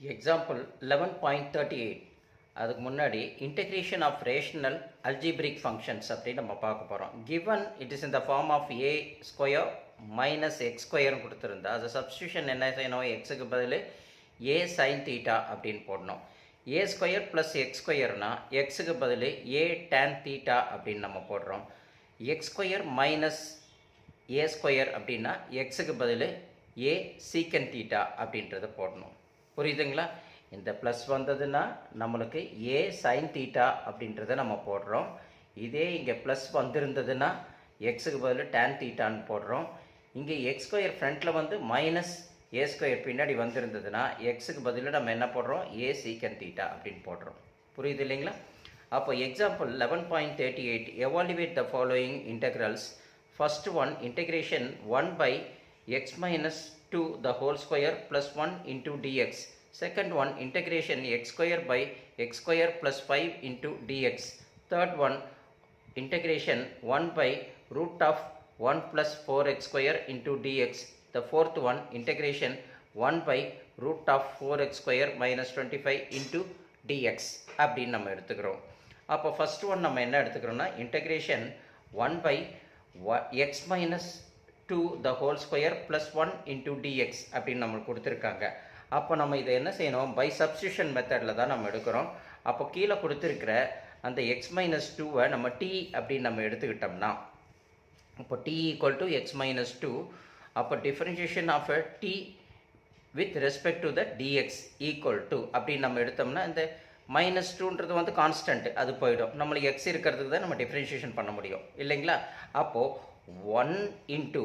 Example eleven point thirty eight அதுக்கு முன்னாடி integration of rational algebraic functions அப்படின்னு நம்ம பார்க்க போகிறோம் given it is in the form of A square minus X ஸ்கொயர்னு கொடுத்துருந்தா அது சப்ஸ்டியூஷன் என்ன செய்யணும்? எக்ஸுக்கு பதில் ஏ சைன் தீட்டா அப்படின்னு போடணும். ஏ ஸ்கொயர் ப்ளஸ் எக்ஸ் ஸ்கொயர்னா எக்ஸுக்கு பதில் ஏ டேன் தீட்டா அப்படின்னு நம்ம போடுறோம். X square minus A square அப்படின்னா எக்ஸுக்கு பதில் ஏ சீக்கன் தீட்டா அப்படின்றத போடணும். புரியுதுங்களா? இந்த ப்ளஸ் வந்ததுன்னா நம்மளுக்கு ஏ சைன் தீட்டா அப்படின்றத நம்ம போடுறோம். இதே இங்கே ப்ளஸ் வந்திருந்ததுன்னா எக்ஸுக்கு பதில் டேன் தீட்டான்னு போடுறோம். இங்கே எக்ஸ் ஸ்கொயர் ஃப்ரண்ட்டில் வந்து மைனஸ் ஏ ஸ்கொயர் பின்னாடி வந்திருந்ததுன்னா எக்ஸுக்கு பதில் நம்ம என்ன போடுறோம்? ஏ சீக்கன் தீட்டா அப்படின்னு போடுறோம். புரியுது இல்லைங்களா? அப்போ example eleven point thirty eight evaluate the following integrals first one integration one by X minus two the whole square plus one into dx second one integration X square by X square plus five into dx third one integration 1 by root of 1 plus 4x square into dx. The fourth one integration 1 by root of 4x square minus 25 into dx. அப்படின்னு நம்ம எடுத்துக்கிறோம். அப்போ first one நம்ம என்ன எடுத்துக்கிறோம்னா integration one by X minus two the whole square plus one into dx அப்படின்னு நம்மளுக்கு கொடுத்துருக்காங்க. அப்போ நம்ம இதை என்ன செய்யணும்? பை சப்ஸ்டியூஷன் மெத்தடில் தான் நம்ம எடுக்கிறோம். அப்போ கீழே கொடுத்துருக்கிற அந்த எக்ஸ் மைனஸ் டூவை நம்ம டி அப்படின்னு நம்ம எடுத்துக்கிட்டோம்னா இப்போ T equal to X minus two அப்போ differentiation of uh T with respect to the dx equal to அப்படின்னு நம்ம எடுத்தோம்னா இந்த மைனஸ் டூன்றது வந்து கான்ஸ்டன்ட் அது போயிடும். நம்மளுக்கு எக்ஸ் இருக்கிறதுக்கு தான் நம்ம டிஃப்ரென்ஷியேஷன் பண்ண முடியும். இல்லைங்களா? அப்போது one into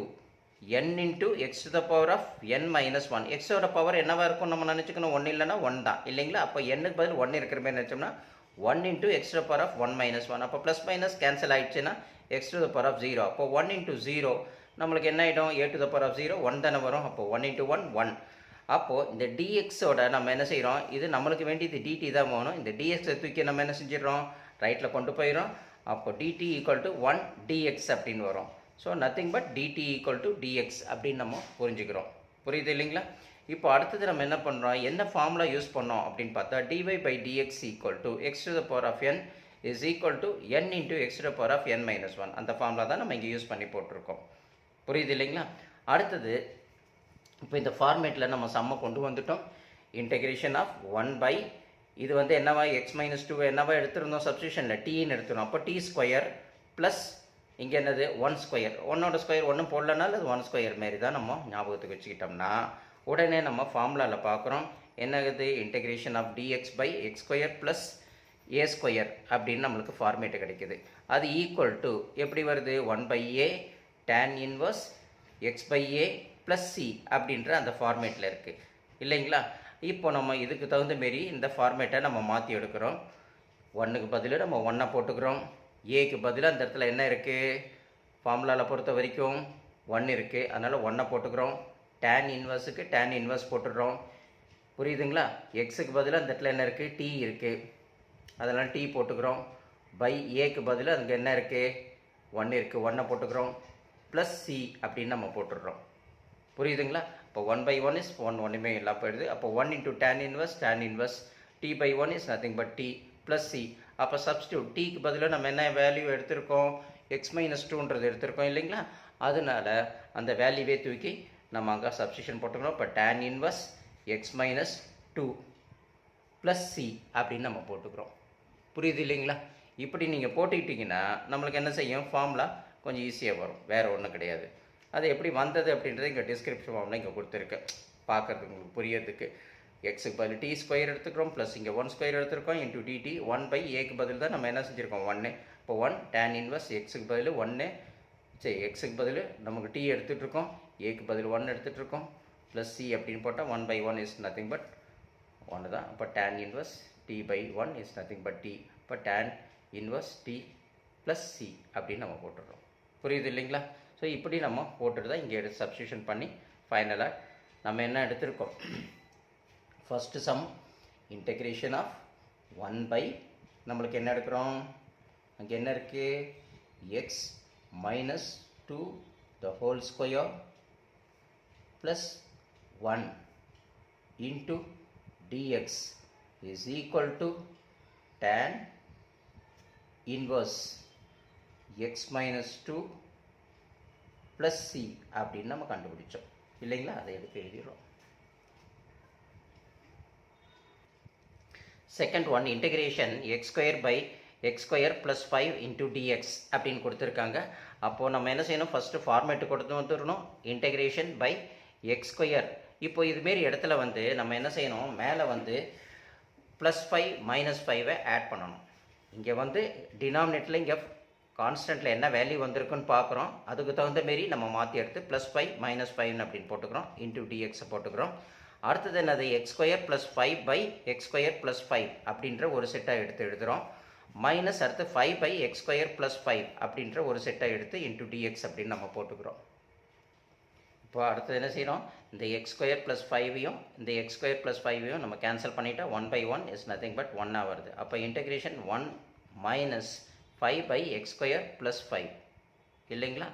N into X to the power of N minus one எக்ஸோட பவர் என்னவா இருக்கும்? நம்ம நினச்சிக்கணும் ஒன் இல்லைன்னா ஒன் தான். இல்லைங்களா? அப்போ எண்ணுக்கு பதில் ஒன் இருக்கிற மாதிரி நினச்சோம்னா one into X to power of one minus one அப்போ ப்ளஸ் மைனஸ் கேன்சல் ஆயிடுச்சுன்னா X to the power of zero அப்போ ஒன் இன்ட்டு ஜீரோ நம்மளுக்கு என்ன ஆகிடும் A to the power of zero one தானே வரும். அப்போ ஒன் இன்ட்டு ஒன் ஒன் அப்போது இந்த டிஎக்ஸோட நம்ம என்ன செய்கிறோம் இது நம்மளுக்கு வேண்டி இது டிடி தான் போகணும். இந்த டிஎக்ஸை தூக்கி நம்ம என்ன செஞ்சிடறோம்? ரைட்டில் கொண்டு போயிடும் அப்போ dt equal to one dx அப்படின்னு வரும். So nothing but dt equal to dx அப்படின்னு நம்ம புரிஞ்சுக்கிறோம். புரியுது இல்லைங்களா? இப்போ அடுத்தது நம்ம என்ன பண்ணுறோம் என்ன ஃபார்முலா யூஸ் பண்ணோம் அப்படின்னு பார்த்தா dy by dx equal to X to the power of N is equal to N into X to the power of N minus one அந்த ஃபார்முலா தான் நம்ம இங்கே யூஸ் பண்ணி போட்டிருக்கோம். புரியுது இல்லைங்களா? அடுத்தது இப்போ இந்த ஃபார்மேட்டில் நம்ம சம்மை கொண்டு வந்துட்டோம். இன்டெகிரேஷன் ஆஃப் ஒன் பை இது வந்து என்னவா எக்ஸ் மைனஸ் டூ என்னவா எடுத்திருந்தோம்? சப்ஸ்டியூஷனில் டீன்னு எடுத்துருந்தோம். அப்போ டி ஸ்கொயர் ப்ளஸ் இங்கே என்னது? ஒன் ஸ்கொயர் ஒன்னோட ஸ்கொயர் ஒன்றும் போடலனாலும் அது ஒன் ஸ்கொயர் மாரி தான் நம்ம ஞாபகத்துக்கு வச்சுக்கிட்டோம்னா உடனே நம்ம ஃபார்முலாவில் பார்க்குறோம் என்னது? Integration of dx by X square plus A square அப்படின்னு நம்மளுக்கு ஃபார்மேட்டு கிடைக்குது. அது ஈக்குவல் டு எப்படி வருது? One by A tan inverse X by A plus C அப்படின்ற அந்த ஃபார்மேட்டில் இருக்குது இல்லைங்களா? இப்போ நம்ம இதுக்கு தகுந்த மாரி இந்த ஃபார்மேட்டை நம்ம மாற்றி எடுக்கிறோம். ஒன்றுக்கு பதில் நம்ம ஒன்றை போட்டுக்கிறோம். ஏக்கு பதிலாக அந்த இடத்துல என்ன இருக்குது ஃபார்முலாவில் பொறுத்த வரைக்கும் ஒன் இருக்குது அதனால் ஒன்றை போட்டுக்கிறோம். டேன் இன்வர்ஸுக்கு டேன் இன்வர்ஸ் போட்டுடுறோம் புரியுதுங்களா? எக்ஸுக்கு பதிலாக அந்த இடத்துல என்ன இருக்குது டி இருக்குது அதனால் டி போட்டுக்கிறோம். பை ஏக்கு பதிலாக அங்கே என்ன இருக்குது ஒன் இருக்குது ஒன்றை போட்டுக்கிறோம். ப்ளஸ் சி அப்படின்னு நம்ம போட்டுடுறோம். புரியுதுங்களா? இப்போ one by one is one ஒன்றுமே இல்லை போயிடுது. அப்போ one into tan inverse tan inverse T by one is nothing but T plus C அப்போ சப்ஸ்டியூட் டிக்கு பதிலாக நம்ம என்ன வேல்யூ எடுத்திருக்கோம்? எக்ஸ் மைனஸ் டூன்றது எடுத்திருக்கோம் இல்லைங்களா? அதனால அந்த வேல்யூவே தூக்கி நம்ம அங்கே சப்ஸ்டியூஷன் போட்டுக்கிறோம் இப்போ tan inverse X minus two plus C அப்படின்னு நம்ம போட்டுக்கிறோம். புரியுது இல்லைங்களா? இப்படி நீங்கள் போட்டுக்கிட்டிங்கன்னா நம்மளுக்கு என்ன செய்யும்? ஃபார்முலா கொஞ்சம் ஈஸியாக வரும். வேறு ஒன்றும் கிடையாது. அது எப்படி வந்தது அப்படின்றது இங்கே டிஸ்கிரிப்ஷன் ஃபார்மில் இங்கே கொடுத்துருக்கு. பார்க்குறதுக்கு உங்களுக்கு புரியறதுக்கு. எக்ஸுக்கு பதில் டி ஸ்கொயர் எடுத்துக்கிறோம் ப்ளஸ் இங்கே ஒன் ஸ்கொயர் எடுத்துருக்கோம் இன்டூ டிடி ஒன் பை ஏக்கு பதில் தான் நம்ம என்ன செஞ்சுருக்கோம்? ஒன்று இப்போ ஒன் டேன் இன்வர்ஸ் எக்ஸுக்கு பதில் ஒன்று சரி எக்ஸுக்கு பதில் நமக்கு டி எடுத்துகிட்ருக்கோம் ஏக்கு பதில் ஒன் எடுத்துகிட்ருக்கோம் ப்ளஸ் சி அப்படின்னு போட்டால் one by one is nothing but ஒன்று தான். இப்போ tan inverse T by one is nothing but T இப்போ tan inverse T plus C அப்படின்னு நம்ம போட்டுடுறோம். புரியுது இல்லைங்களா? ஸோ இப்படி நம்ம போட்டுட்டு தான் இங்கே எடுத்து சப்ஸ்டியூஷன் பண்ணி ஃபைனலாக நம்ம என்ன எடுத்திருக்கோம்? First sum integration of one by நம்மளுக்கு என்ன எடுக்கிறோம்? அங்கே என்ன இருக்குது X minus two the whole square plus one into dx is equal to tan inverse x minus 2 plus c அப்படின்னு நம்ம கண்டுபிடிச்சோம். இல்லைங்களா? அதை எடுத்து எழுதிடுறோம். Second one integration X square by X square plus five into dx அப்படின்னு கொடுத்துருக்காங்க. அப்போது நம்ம என்ன செய்யணும்? ஃபஸ்ட்டு ஃபார்மேட்டு கொடுத்து வந்துடணும். இன்டகிரேஷன் பை எக்ஸ் ஸ்கொயர் இப்போ இதுமாரி இடத்துல வந்து நம்ம என்ன செய்யணும்? மேலே வந்து ப்ளஸ் ஃபைவ் மைனஸ் ஃபைவை ஆட் பண்ணணும். இங்கே வந்து டினாமினேட்டில் இங்கே கான்ஸ்டண்ட்டில் என்ன வேல்யூ வந்திருக்குன்னு பார்க்குறோம் அதுக்கு தகுந்த மாரி நம்ம மாற்றி எடுத்து ப்ளஸ் ஃபைவ் மைனஸ் ஃபைவ்னு அப்படின்னு போட்டுக்கிறோம். இன்டூ டிஎக்ஸை போட்டுக்கிறோம். அடுத்தது என்னது? X square plus five by X square plus five அப்படின்ற ஒரு செட்டை எடுத்து எழுதுகிறோம் மைனஸ் அடுத்து five by X square plus five அப்படின்ற ஒரு செட்டை எடுத்து இன்டூ டிஎக்ஸ் அப்படின்னு நம்ம போட்டுக்கிறோம். இப்போ அடுத்தது என்ன செய்கிறோம் இந்த எக்ஸ் ஸ்கொயர் ப்ளஸ் ஃபைவையும் இந்த எக்ஸ் ஸ்கொயர் ப்ளஸ் ஃபைவையும் நம்ம கேன்சல் பண்ணிவிட்டா one by one is nothing but ஒன்னாக வருது. அப்போ integration one minus five by X square plus five இல்லைங்களா?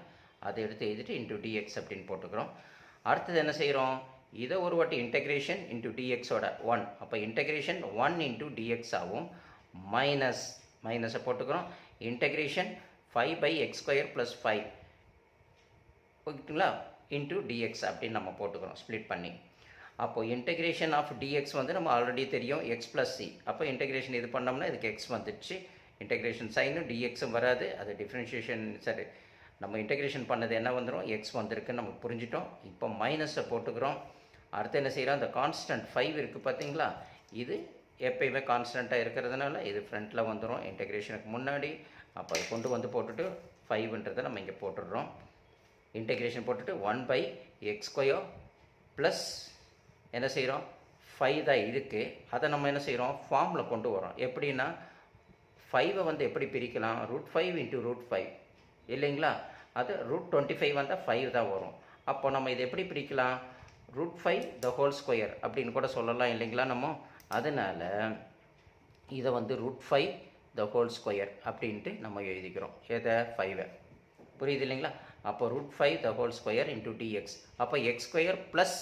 அதை எடுத்து எழுதிட்டு இன்டூ டிஎக்ஸ் அப்படின்னு போட்டுக்கிறோம். அடுத்தது என்ன செய்கிறோம் இதை ஒரு வாட்டி இன்டகிரேஷன் இன்டூ டிஎக்ஸோட ஒன் அப்போ இன்டகிரேஷன் ஒன் இன்டூ டிஎக்ஸ் ஆகும். மைனஸ் மைனஸை போட்டுக்கிறோம். Integration five by X square plus five ஓகேங்களா இன்டூ டிஎக்ஸ் அப்படின்னு நம்ம போட்டுக்கிறோம். ஸ்ப்ளிட் பண்ணி. அப்போது இன்டகிரேஷன் ஆஃப் டிஎக்ஸ் வந்து நம்ம ஆல்ரெடி தெரியும். எக்ஸ் ப்ளஸ் சி அப்போ இன்டகிரேஷன் இது பண்ணோம்னா இதுக்கு எக்ஸ் வந்துடுச்சு. இன்டகிரேஷன் சைனும் டிஎக்ஸும் வராது. அது டிஃப்ரென்ஷியேஷன் சரி நம்ம இன்டகிரேஷன் பண்ணது என்ன வந்துடும் எக்ஸ் வந்திருக்குன்னு நம்ம புரிஞ்சிட்டோம். இப்போ மைனஸை போட்டுக்கிறோம். அடுத்து என்ன செய்கிறோம் அந்த கான்ஸ்டன்ட் ஃபைவ் இருக்குது பார்த்தீங்களா இது எப்பயுமே கான்ஸ்டண்ட்டாக இருக்கிறதுனால இது ஃப்ரண்ட்டில் வந்துடும் இன்டெக்ரேஷனுக்கு முன்னாடி அப்போ அதை கொண்டு வந்து போட்டுட்டு ஃபைவ்ன்றதை நம்ம இங்கே போட்டுடுறோம். இன்டெக்ரேஷன் போட்டுட்டு one by X square plus என்ன செய்கிறோம் ஃபைவ் தான் இருக்குது அதை நம்ம என்ன செய்கிறோம் ஃபார்மில் கொண்டு வரோம் எப்படின்னா ஃபைவை வந்து எப்படி பிரிக்கலாம்? Root five into root five இல்லைங்களா? அது ரூட் டுவெண்ட்டி ஃபைவ் வந்தால் ஃபைவ் தான் வரும். அப்போ நம்ம இதை எப்படி பிரிக்கலாம்? Root five the whole square அப்படின்னு கூட சொல்லலாம் இல்லைங்களா நம்ம? அதனால் இதை வந்து root five the whole square அப்படின்ட்டு நம்ம எழுதிக்கிறோம். எதை? ஃபைவை புரியுது இல்லைங்களா? அப்போ root five the whole square into dx அப்போ எக்ஸ் ஸ்கொயர் ப்ளஸ்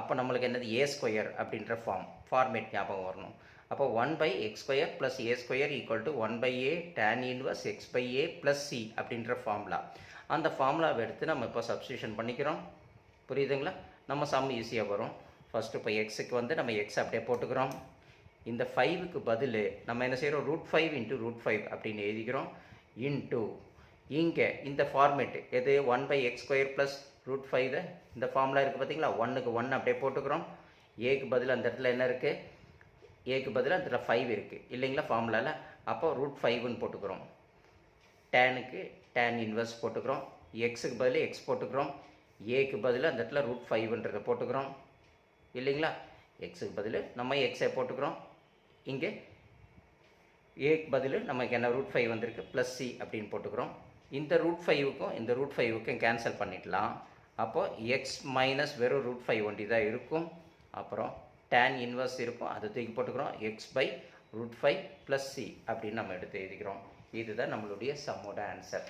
அப்போ நம்மளுக்கு என்னது? ஏ ஸ்கொயர் அப்படின்ற ஃபார்ம் ஃபார்மேட் ஞாபகம் வரணும். அப்போ one by X square plus A square equal to one by A tan inverse X by A plus C அப்படின்ற formula அந்த ஃபார்முலாவை எடுத்து நம்ம இப்போ சப்ஸ்டியூஷன் பண்ணிக்கிறோம். புரியுதுங்களா? நம்ம சம் ஈஸியாக வரும். ஃபஸ்ட்டு இப்போ எக்ஸுக்கு வந்து நம்ம எக்ஸ் அப்படியே போட்டுக்கிறோம். இந்த ஃபைவுக்கு பதில் நம்ம என்ன செய்கிறோம் root five into root five அப்படின்னு எழுதிக்கிறோம். இன்ட்டு இங்கே இந்த ஃபார்மேட்டு எது? One by x square plus root five இந்த ஃபார்முலா இருக்குது பார்த்தீங்களா ஒன்றுக்கு ஒன்று அப்படியே போட்டுக்கிறோம். ஏக்கு பதில் அந்த இடத்துல என்ன இருக்குது ஏக்கு பதில் அந்த இடத்துல ஃபைவ் இருக்குது இல்லைங்களா ஃபார்முலாவில் அப்போ ரூட் ஃபைவ்னு போட்டுக்கிறோம். டேனுக்கு டேன் இன்வெர்ஸ் போட்டுக்கிறோம். எக்ஸுக்கு பதில் எக்ஸ் போட்டுக்கிறோம். ஏக்கு பதில் அந்த இடத்துல ரூட் ஃபைவ்ன்றதை போட்டுக்கிறோம். இல்லைங்களா? எக்ஸுக்கு பதில் நம்ம எக்ஸை போட்டுக்கிறோம். இங்கே ஏக்கு பதில் நமக்கு என்ன ரூட் ஃபைவ் வந்திருக்கு? ப்ளஸ் சி அப்படின்னு போட்டுக்கிறோம். இந்த ரூட் ஃபைவுக்கும் இந்த ரூட் ஃபைவுக்கும் கேன்சல் பண்ணிடலாம். அப்போது எக்ஸ் மைனஸ் வெறும் ரூட் ஃபைவ் ஒண்டி தான் இருக்கும். அப்புறம் டேன் இன்வர்ஸ் இருக்கும். அதை தூக்கி போட்டுக்கிறோம். X by root five plus C அப்படின்னு நம்ம எடுத்து எழுதிக்கிறோம். இதுதான் நம்மளுடைய சம்மோட ஆன்சர்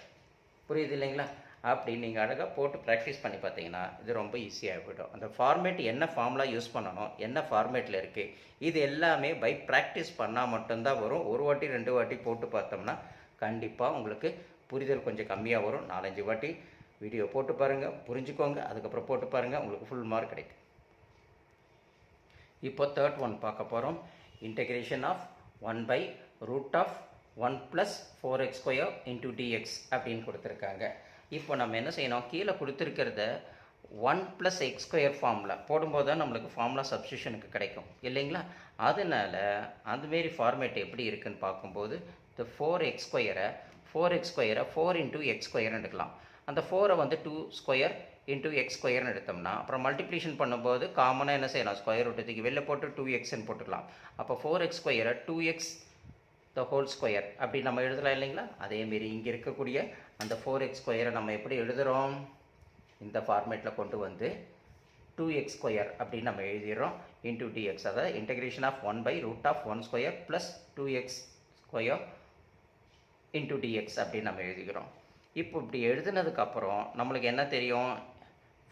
புரியுது இல்லைங்களா? அப்படி நீங்கள் அழகாக போட்டு ப்ராக்டிஸ் பண்ணி பார்த்தீங்கன்னா இது ரொம்ப ஈஸியாக போய்டும். அந்த ஃபார்மேட் என்ன ஃபார்முலா யூஸ் பண்ணணும் என்ன ஃபார்மேட்டில் இருக்குது இது எல்லாமே பை ப்ராக்டிஸ் பண்ணால் மட்டும்தான் வரும். ஒரு வாட்டி ரெண்டு வாட்டி போட்டு பார்த்தோம்னா கண்டிப்பாக உங்களுக்கு புரிதல் கொஞ்சம் கம்மியாக வரும். நாலஞ்சு வாட்டி வீடியோ போட்டு பாருங்கள் புரிஞ்சுக்கோங்க அதுக்கப்புறம் போட்டு பாருங்கள் உங்களுக்கு ஃபுல் மார்க் கிடைக்கும். இப்போ தேர்ட் ஒன் பார்க்க போகிறோம் integration of one by root of one plus four x square into dx அப்படின்னு கொடுத்துருக்காங்க. இப்போ நம்ம என்ன செய்யணும்? கீழே கொடுத்துருக்கிறத one plus x square formula போடும்போது தான் நம்மளுக்கு ஃபார்முலா சப்ஸ்டியூஷனுக்கு கிடைக்கும். இல்லைங்களா? அதனால் அந்தமாரி ஃபார்மேட் எப்படி இருக்குன்னு பார்க்கும்போது இந்த ஃபோர் எக்ஸ் ஸ்கொயரை ஃபோர் எக்ஸ் ஸ்கொயரை ஃபோர் இன்டூ எக்ஸ் ஸ்கொயர்னு எடுக்கலாம். அந்த ஃபோரை வந்து டூ ஸ்கொயர் இன்டூ எக்ஸ் ஸ்கொயர்னு எடுத்தோம்னா அப்புறம் மல்டிப்ளிகேஷன் பண்ணும்போது காமனாக என்ன செய்யலாம்? ஸ்கொயர் ரூட்டத்துக்கு வெளில போட்டு டூ எக்ஸ்ன்னு போட்டுக்கலாம் அப்போ ஃபோர் எக்ஸ் ஸ்கொயரை two x the whole square அப்படி நம்ம எழுதலாம் இல்லைங்களா? அதேமாரி இங்கே இருக்கக்கூடிய அந்த ஃபோர் எக்ஸ் ஸ்கொயரை நம்ம எப்படி எழுதுகிறோம் இந்த ஃபார்மேட்டில் கொண்டு வந்து டூ எக்ஸ் ஸ்கொயர் அப்படின்னு நம்ம எழுதிடுறோம். இன்டூ டிஎக்ஸ் அதாவது integration of one by root of one square plus two x square into dx அப்படின்னு நம்ம எழுதிக்கிறோம். இப்போ இப்படி எழுதுனதுக்கப்புறம் நம்மளுக்கு என்ன தெரியும்?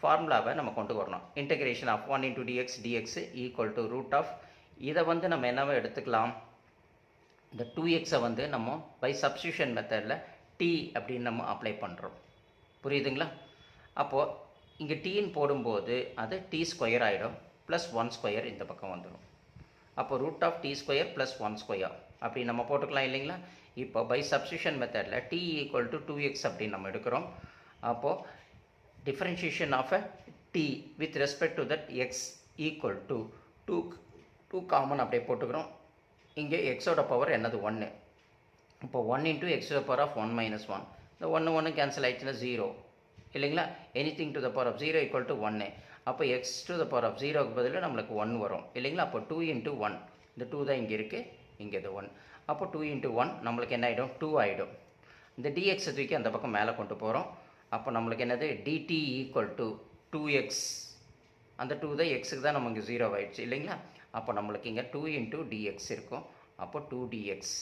ஃபார்முலாவை நம்ம கொண்டு வரணும். Integration of one into dx dx equal to root of இதை வந்து நம்ம என்னவோ எடுத்துக்கலாம்? இந்த டூ எக்ஸை வந்து நம்ம பை சப்ஸ்டியூஷன் மெத்தடில் டி அப்படின்னு நம்ம அப்ளை பண்ணுறோம் புரியுதுங்களா? அப்போது இங்கே டீன்னு போடும்போது அது டி ஸ்கொயர் ஆகிடும் ப்ளஸ் ஒன் ஸ்கொயர் இந்த பக்கம் வந்துடும் அப்போ root of t square plus one square அப்படி நம்ம போட்டுக்கலாம் இல்லைங்களா? இப்போ பை சப்ஸ்டியூஷன் மெத்தடில் t equal to two x அப்படின்னு நம்ம எடுக்கிறோம். அப்போது differentiation of uh t with respect to that x equal to two two common அப்படியே போட்டுக்கிறோம். இங்கே எக்ஸோட பவர் என்னது? ஒன்று இப்போ ஒன் இன்ட்டு எக்ஸோட power of one minus one இந்த ஒன்று ஒன்று கேன்சல் ஆயிடுச்சுன்னா ஜீரோ இல்லைங்களா? Anything to the power of zero equal to ஒன்று அப்போ x to the power of ஜீரோக்கு பதிலாக நம்மளுக்கு ஒன் வரும். இல்லைங்களா? அப்போ டூ இன்ட்டு ஒன் இந்த டூ தான் இங்கே இருக்குது இங்கே இது ஒன் அப்போ டூ இன்ட்டு ஒன் நம்மளுக்கு என்ன ஆகிடும் டூ ஆகிடும் இந்த டிஎக்ஸ் தூக்கி அந்த பக்கம் மேலே கொண்டு போகிறோம் அப்போ நம்மளுக்கு என்னது? Dt equal to two x அந்த டூ தான் எக்ஸுக்கு தான் நமக்கு ஜீரோ ஆயிடுச்சு. இல்லைங்களா? அப்போ நம்மளுக்கு இங்கே டூ இன்ட்டு டிஎக்ஸ் இருக்கும். அப்போ டூ டிஎக்ஸ்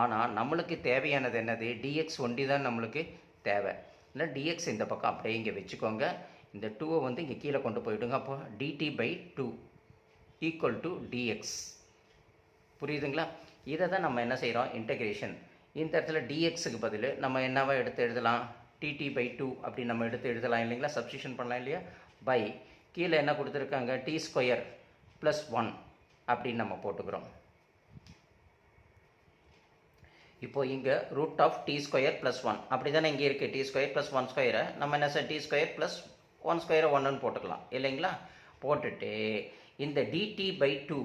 ஆனால் நம்மளுக்கு தேவையானது என்னது? டிஎக்ஸ் ஒண்டி தான் நம்மளுக்கு தேவை. இல்லை டிஎக்ஸ் இந்த பக்கம் அப்படியே இங்கே வச்சுக்கோங்க. இந்த டூவை வந்து இங்கே கீழே கொண்டு போயிடுங்க அப்போ. Dt by two equal to dx புரியுதுங்களா? இதை தான் நம்ம என்ன செய்கிறோம் இன்டகிரேஷன் இந்த இடத்துல டிஎக்ஸுக்கு பதில் நம்ம என்னவா எடுத்து எழுதலாம்? டிடி பை டூ அப்படி நம்ம எடுத்து எழுதலாம் இல்லைங்களா? சப்ஸ்டியூஷன் பண்ணலாம் இல்லையா? பை கீழே என்ன கொடுத்துருக்காங்க? டி ஸ்கொயர் ப்ளஸ் ஒன் அப்படின்னு நம்ம போட்டுக்கிறோம். இப்போ இங்கே root of t square plus one அப்படி தானே இங்கே இருக்குது டி ஸ்கொயர் ப்ளஸ் ஒன் ஸ்கொயரை நம்ம என்ன sir t square plus one ஸ்கொயரை ஒன்றுன்னு போட்டுக்கலாம். இல்லைங்களா? போட்டுட்டு இந்த டிடி பை டூ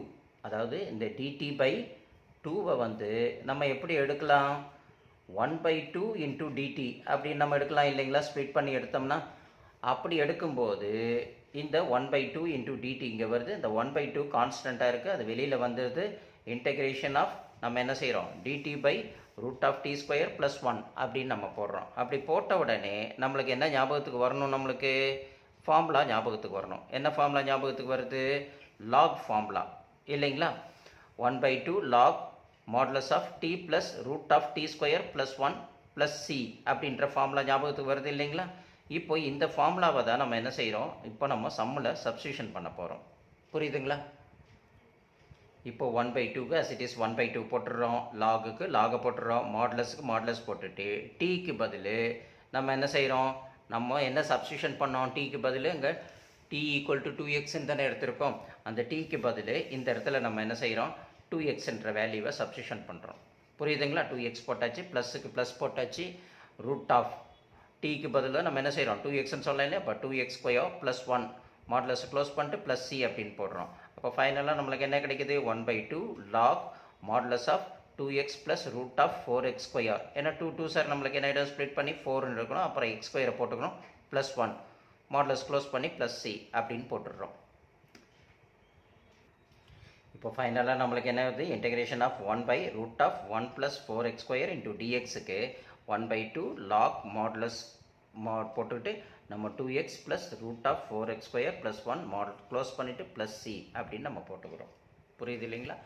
அதாவது இந்த டிடி பை டூவை வந்து நம்ம எப்படி எடுக்கலாம்? One by two into dt அப்படின்னு நம்ம எடுக்கலாம் இல்லைங்களா? ஸ்ப்ளிட் பண்ணி எடுத்தோம்னா. அப்படி எடுக்கும்போது இந்த one by two into dt இங்கே வருது. இந்த ஒன் பை டூ கான்ஸ்டண்ட்டாக இருக்குது அது வெளியில் வந்துடுது இன்டகிரேஷன் ஆஃப் நம்ம என்ன செய்கிறோம் dt by root of t square plus one அப்படின்னு நம்ம போடுறோம். அப்படி போட்ட உடனே நம்மளுக்கு என்ன ஞாபகத்துக்கு வரணும் நம்மளுக்கு? ஃபார்முலா ஞாபகத்துக்கு வரணும். என்ன ஃபார்முலா ஞாபகத்துக்கு வருது? லாக் ஃபார்முலா இல்லைங்களா? One by two log modulus of t plus root of t square plus one plus C அப்படின்ற ஃபார்முலா ஞாபகத்துக்கு வருது இல்லைங்களா? இப்போ இந்த ஃபார்முலாவை தான் நம்ம என்ன செய்கிறோம் இப்போ நம்ம சம்மில் சப்ஸ்டியூஷன் பண்ண போகிறோம் புரியுதுங்களா? இப்போ ஒன் பை டூக்கு as it is one by two போட்டுடுறோம் லாகுக்கு லாகை போட்டுடுறோம் மாடலஸுக்கு மாடலஸ் போட்டுட்டு டீக்கு பதில் நம்ம என்ன செய்கிறோம் நம்ம என்ன சப்ஸ்டியூஷன் பண்ணோம்? டீக்கு பதில் இங்கே டி ஈக்குவல் டு டூ எக்ஸ்ன்னு தானே எடுத்திருக்கோம். அந்த டீக்கு பதில் இந்த இடத்துல நம்ம என்ன செய்கிறோம் டூ எக்ஸ்ன்ற வேல்யூவை சப்ஸ்டியூஷன் பண்ணுறோம் புரியுதுங்களா? டூ எக்ஸ் போட்டாச்சு ப்ளஸுக்கு ப்ளஸ் போட்டாச்சு ரூட் ஆஃப் டிக்கு பதிலாக நம்ம என்ன செய்கிறோம் டூ எக்ஸ்னு சொல்லலாம் இல்லையா? அப்போ two x square plus one modulus close பண்ணிட்டு ப்ளஸ் சி அப்படின்னு போடுறோம். அப்போ ஃபைனலாக நம்மளுக்கு என்ன கிடைக்குது? One by two log modulus of two x plus root of four x square ஏன்னா டூ டூ சார் நம்மளுக்கு என்ன இடம் ஸ்ப்ளிட் பண்ணி ஃபோர்னு இருக்கணும். அப்புறம் எக்ஸ் ஸ்கொயரை போட்டுக்கணும். ப்ளஸ் ஒன் மாடலஸ் க்ளோஸ் பண்ணி ப்ளஸ் சி அப்படின்னு போட்டுடுறோம். இப்போ ஃபைனலாக நம்மளுக்கு என்ன வருது integration of one by root of one plus four x square into டிஎக்ஸுக்கு one by two log modulus மா போட்டுக்கிட்டு நம்ம two x plus root of four x square plus one modulus close பண்ணிவிட்டு ப்ளஸ் சி அப்படின்னு நம்ம போட்டுக்கிறோம். புரியுது இல்லைங்களா?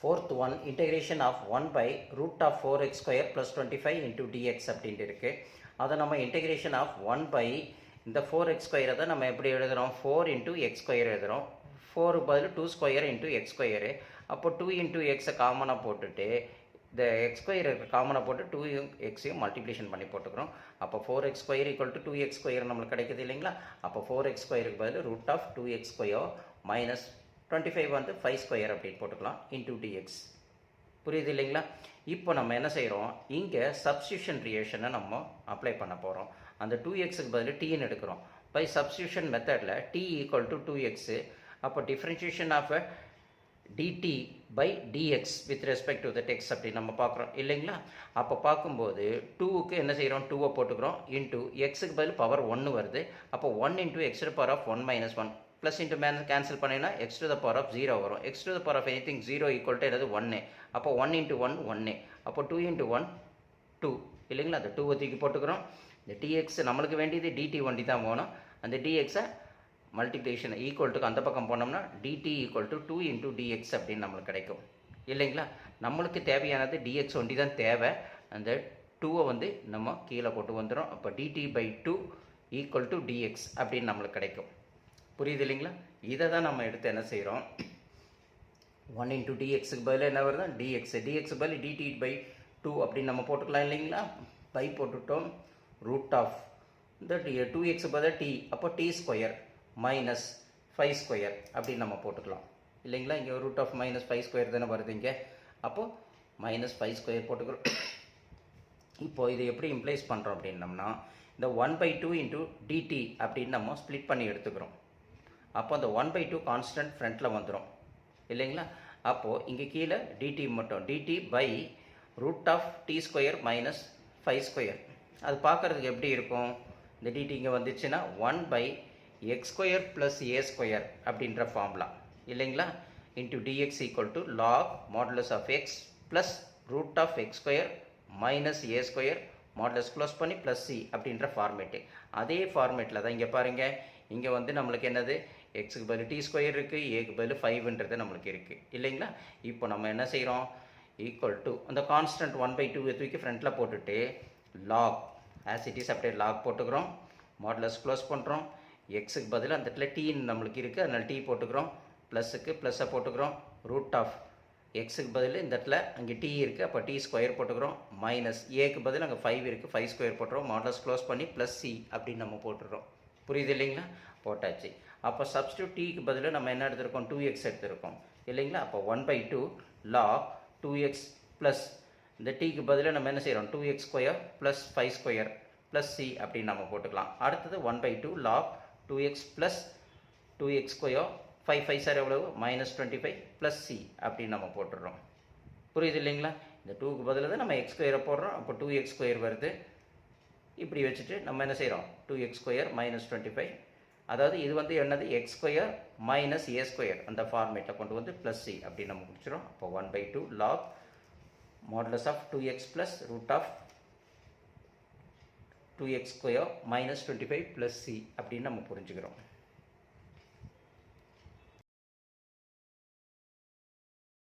Fourth one integration of one by root of four x square plus twenty five into dx அப்படின்ட்டு இருக்குது அதை நம்ம இன்டகிரேஷன் ஆஃப் ஒன் பை இந்த ஃபோர் எக்ஸ் ஸ்கொயரை தான் நம்ம எப்படி எழுதுகிறோம் ஃபோர் இன்டூ எக்ஸ் ஸ்கொயர் எழுதுகிறோம் ஃபோருக்கு பதில் two square into x square அப்போ டூ இன்டூ எக்ஸை காமனாக போட்டுட்டு இந்த எக்ஸ் ஸ்கொயர் காமனை போட்டு டூ எக்ஸையும் மல்டிப்ளிகேஷன் பண்ணி போட்டுக்கிறோம். அப்போ four x square equal to two x square நம்மளுக்கு கிடைக்குது இல்லைங்களா? அப்போ ஃபோர் எக்ஸ் ஸ்கொயருக்கு பதில் root of two x square minus twenty five வந்து ஃபைவ் ஸ்கொயர் அப்படின்னு போட்டுக்கலாம் இன்டூ டிஎக்ஸ் புரியுது இல்லைங்களா? இப்போ நம்ம என்ன செய்கிறோம் இங்கே சப்ஸ்டியூஷன் ரியேஷனை நம்ம அப்ளை பண்ண போகிறோம் அந்த டூ எக்ஸுக்கு பதில் டீன்னு எடுக்கிறோம். பை சப்ஸ்டியூஷன் மெத்தடில் t equal to two x அப்போ differentiation of dt by dx with respect to the x அப்படி நம்ம பார்க்குறோம். இல்லைங்களா? அப்போ பார்க்கும்போது டூவுக்கு என்ன செய்கிறோம்? டூவை போட்டுக்கிறோம். இன்டூ எக்ஸுக்கு பதில் பவர் ஒன்று வருது. அப்போ one into x to power of one minus one plus into man cancel பண்ணினா x to the power of zero வரும். X to the power of anything zero equal to எதாவது ஒன்று அப்போ ஒன் இன்ட்டு ஒன் ஒன்று அப்போ two into one two இல்லைங்களா? அந்த டூவை தூக்கி போட்டுக்கிறோம். இந்த டிஎக்ஸ் நம்மளுக்கு வேண்டியது டிடி வண்டி தான் போகணும். அந்த டிஎக்ஸை மல்டிப்ளிகேஷன் ஈக்குவல் அந்த பக்கம் போனோம்னா dt equal to two into dx அப்படின்னு நம்மளுக்கு கிடைக்கும். இல்லைங்களா? நம்மளுக்கு தேவையானது டிஎக்ஸ் ஒண்டி தான் தேவை. அந்த டூவை வந்து நம்ம கீழே போட்டு வந்துடும் அப்போ dt by two equal to dx அப்படின்னு நம்மளுக்கு கிடைக்கும். புரியுது இல்லைங்களா? இதை தான் நம்ம எடுத்து என்ன செய்கிறோம் ஒன் இன்டூ டிஎக்ஸுக்கு பதில் என்ன வருது? டிஎக்ஸ் டிஎக்ஸ் பதில் டிடி பை டூ அப்படின்னு நம்ம போட்டுக்கலாம் இல்லைங்களா? பை போட்டுட்டோம். ரூட் ஆஃப் இந்த டூ எக்ஸ் பதில் டி அப்போ t square minus five square அப்படின்னு நம்ம போட்டுக்கலாம். இல்லைங்களா? இங்கே root of minus five square தானே வருது இங்கே. அப்போது மைனஸ் ஃபைவ் ஸ்கொயர் போட்டுக்கிறோம். இப்போது இது எப்படி இம்ப்ளைஸ் பண்ணுறோம் அப்படின்னம்னா இந்த one by two into dt அப்படின்னு நம்ம ஸ்ப்ளிட் பண்ணி எடுத்துக்கிறோம். அப்போ அந்த ஒன் பை டூ கான்ஸ்டன்ட் ஃப்ரண்ட்டில் வந்துடும் இல்லைங்களா? அப்போது இங்கே கீழே டிடி மட்டும் dt by root of t square minus five square அது பார்க்குறதுக்கு எப்படி இருக்கும்? இந்த டிடி இங்கே வந்துச்சுன்னா one by x square plus a square அப்படின்ற ஃபார்முலா இல்லைங்களா? Into dx equal to log modulus of x plus root of x square minus a square modulus close பண்ணி ப்ளஸ் சி அப்படின்ற ஃபார்மேட்டு அதே ஃபார்மேட்டில் தான் இங்கே பாருங்கள் இங்கே வந்து நம்மளுக்கு என்னது? எக்ஸுக்கு பதில் டி ஸ்கொயர் இருக்குது ஏக்கு பதில் ஃபைவ்ன்றது நம்மளுக்கு இருக்குது இல்லைங்களா? இப்போ நம்ம என்ன செய்கிறோம் ஈக்குவல் டு அந்த கான்ஸ்டன்ட் ஒன் பை டூ தூக்கி ஃப்ரண்ட்டில் போட்டுட்டு லாக் ஆஸ் இட் இஸ் அப்படியே லாக் போட்டுக்கிறோம். மாடலஸ் க்ளோஸ் பண்ணுறோம் எக்ஸுக்கு பதில் அந்த இடத்துல டீன்னு நம்மளுக்கு இருக்குது அதனால் டீ போட்டுக்கிறோம். ப்ளஸுக்கு ப்ளஸ்ஸை போட்டுக்கிறோம். ரூட் ஆஃப் எக்ஸுக்கு பதில் இந்த இடத்துல அங்கே டி இருக்குது அப்போ டி ஸ்கொயர் போட்டுக்கிறோம். மைனஸ் ஏக்கு பதில் அங்கே ஃபைவ் இருக்குது ஃபைவ் ஸ்கொயர் போட்டுறோம். மாடலஸ் க்ளோஸ் பண்ணி ப்ளஸ் சி அப்படின்னு நம்ம போட்டுடுறோம் புரியுது இல்லைங்களா? போட்டாச்சு. அப்போ சப்ஸ்டியூட் டீக்கு பதில் நம்ம என்ன எடுத்திருக்கோம்? டூ எக்ஸ் எடுத்திருக்கோம். இல்லைங்களா? அப்போ one by two log two x plus இந்த டீக்கு பதில் நம்ம என்ன செய்கிறோம் two x square plus five square plus C அப்படின்னு நம்ம போட்டுக்கலாம். அடுத்தது one by two log two x plus two x square five five sir எவ்வளவு? Minus twenty five plus C அப்படின்னு நம்ம போட்டுடுறோம். புரியுது இல்லைங்களா? இந்த டூக்கு பதில் தான் நம்ம எக்ஸ் ஸ்கொயரை போடுறோம். அப்போ டூ எக்ஸ் ஸ்கொயர் வருது. இப்படி வச்சுட்டு நம்ம என்ன செய்கிறோம் two x square minus twenty five அதாவது இது வந்து என்னது? X square minus a square அந்த ஃபார்மேட்டை கொண்டு வந்து ப்ளஸ் சி அப்படின்னு நம்ம முடிச்சிடும் அப்போ one by two log modulus of two x plus root of two x square minus twenty five plus C அப்படின்னு நம்ம புரிஞ்சுக்கிறோம்.